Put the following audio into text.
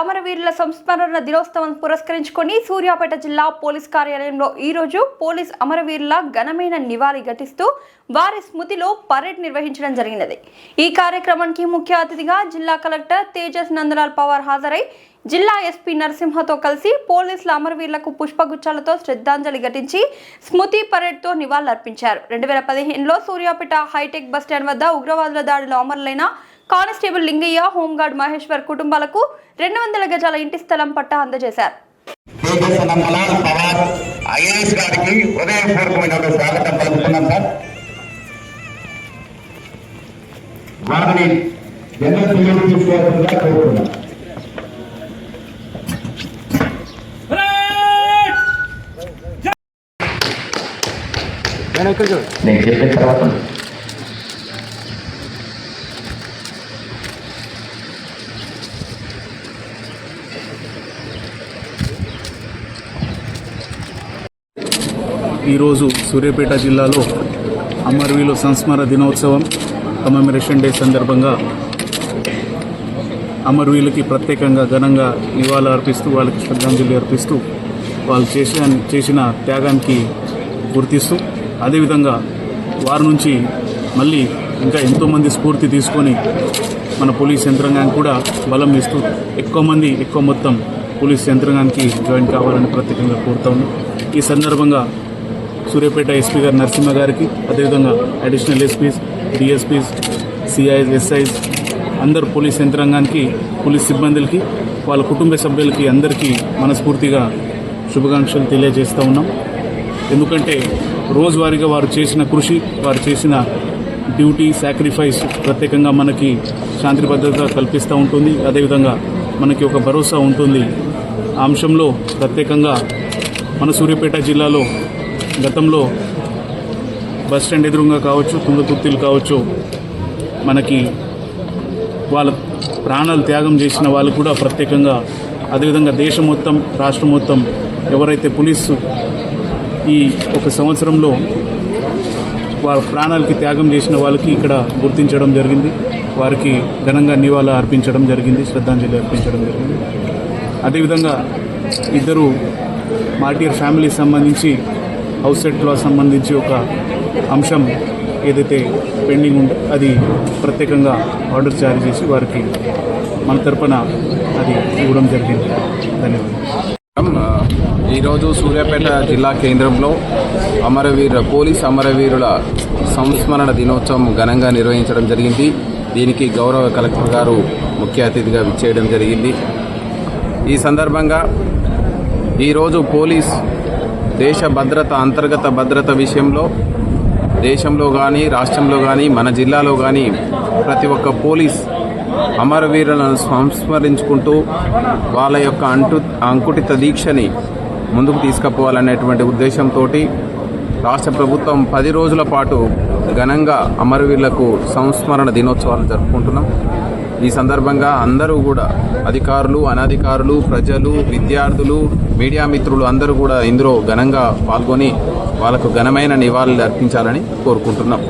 అమరవీరుల సంస్మరణ దినోత్సవం పురస్కరించుకొని సూర్యాపేట జిల్లా పోలీస్ కార్యాలయంలో ఈ రోజు పోలీస్ అమరవీరుల ఘనమైన నివాళి ఘటిస్తూ వారి స్మృతిలో పరేడ్ నిర్వహించడం జరిగినది. ఈ కార్యక్రమానికి ముఖ్య అతిథిగా జిల్లా కలెక్టర్ తేజస్ నందలాల్ పవార్ హాజరై జిల్లా ఎస్పీ నరసింహతో కలిసి పోలీసుల అమరవీరులకు పుష్పగుచ్చాలతో శ్రద్ధాంజలి ఘటించి స్మృతి పరేడ్తో నివాళులర్పించారు. రెండు వేల పదిహేనులో సూర్యాపేట హైటెక్ బస్టాండ్ వద్ద ఉగ్రవాదుల దాడిలో అమరులైన కానిస్టేబుల్ లింగయ్య హోంగార్డ్ మహేశ్వర్ కుటుంబాలకు రెండు వందల గజాల ఇంటి స్థలం పట్టా అందజేశారు. తేజస్ నందలాల్ పవార్ ఈరోజు సూర్యాపేట జిల్లాలో అమర్వీలో సంస్మర దినోత్సవం కమెమరేషన్ డే సందర్భంగా అమర్వీలకి ప్రత్యేకంగా ఘనంగా నివాళులు అర్పిస్తూ వాళ్ళకి శ్రద్ధాంజలి అర్పిస్తూ వాళ్ళు చేసిన చేసిన త్యాగానికి గుర్తిస్తూ అదేవిధంగా వారి నుంచి మళ్ళీ ఇంకా ఎంతోమంది స్ఫూర్తి తీసుకొని మన పోలీస్ యంత్రాంగానికి కూడా బలం ఇస్తూ ఎక్కువ మంది ఎక్కువ మొత్తం పోలీస్ యంత్రాంగానికి జాయిన్ కావాలని ప్రత్యేకంగా కోరుతా ఉన్నాం. ఈ సందర్భంగా సూర్యాపేట ఎస్పీ గారు నరసింహ గారికి అదేవిధంగా additional SPs DSPs CIs SIs అందరు పోలీస్ యంత్రాంగానికి పోలీస్ సిబ్బందులకి వాళ్ళ కుటుంబ సభ్యులకి అందరికీ మనస్ఫూర్తిగా శుభాకాంక్షలు తెలియజేస్తూ ఉన్నాం. ఎందుకంటే రోజువారీగా వారు చేసిన కృషి వారు చేసిన డ్యూటీ సాక్రిఫైస్ ప్రత్యేకంగా మనకి శాంతి భద్రత కల్పిస్తూ ఉంటుంది. అదేవిధంగా మనకి ఒక భరోసా ఉంటుంది. అంశంలో ప్రత్యేకంగా మన సూర్యాపేట జిల్లాలో గతంలో బస్ స్టాండ్ ఎదురుగా కావచ్చు తుంగతుర్తిలు కావచ్చు మనకి వాళ్ళ ప్రాణాలు త్యాగం చేసిన వాళ్ళు కూడా ప్రత్యేకంగా అదేవిధంగా దేశం మొత్తం రాష్ట్రం మొత్తం ఎవరైతే పోలీసు ఈ ఒక సంవత్సరంలో వాళ్ళ ప్రాణాలకి త్యాగం చేసిన వాళ్ళకి ఇక్కడ గుర్తించడం జరిగింది. వారికి ఘనంగా నివాళ అర్పించడం జరిగింది శ్రద్ధాంజలి అర్పించడం జరిగింది. అదేవిధంగా ఇద్దరు మార్టియర్ ఫ్యామిలీకి సంబంధించి హౌస్ సెట్లో సంబంధించి ఒక అంశం ఏదైతే పెండింగ్ ఉందో అది ప్రత్యేకంగా ఆర్డర్ జారీ చేసి వారికి మన తరపున అది ఇవ్వడం జరిగింది. ధన్యవాదాలు. ఈరోజు సూర్యాపేట జిల్లా కేంద్రంలో అమరవీర పోలీస్ అమరవీరుల సంస్మరణ దినోత్సవం ఘనంగా నిర్వహించడం జరిగింది. దీనికి గౌరవ కలెక్టర్ గారు ముఖ్య అతిథిగా విచ్చేయడం జరిగింది. ఈ సందర్భంగా ఈరోజు పోలీస్ దేశ భద్రత అంతర్గత భద్రత విషయంలో దేశంలో కానీ రాష్ట్రంలో కానీ మన జిల్లాలో కానీ ప్రతి ఒక్క పోలీస్ అమరవీరులను సంస్మరించుకుంటూ వాళ్ళ యొక్క అంటు అంకుటిత దీక్షని ముందుకు తీసుకుపోవాలనేటువంటి ఉద్దేశంతో రాష్ట్ర ప్రభుత్వం పది రోజుల పాటు ఘనంగా అమరవీరులకు సంస్మరణ దినోత్సవాలు జరుపుకుంటున్నాం. ఈ సందర్భంగా అందరూ కూడా అధికారులు అనధికారులు ప్రజలు విద్యార్థులు మీడియా మిత్రులు అందరూ కూడా ఇందులో ఘనంగా పాల్గొని వాళ్ళకు ఘనమైన నివాళులు అర్పించాలని కోరుకుంటున్నాం.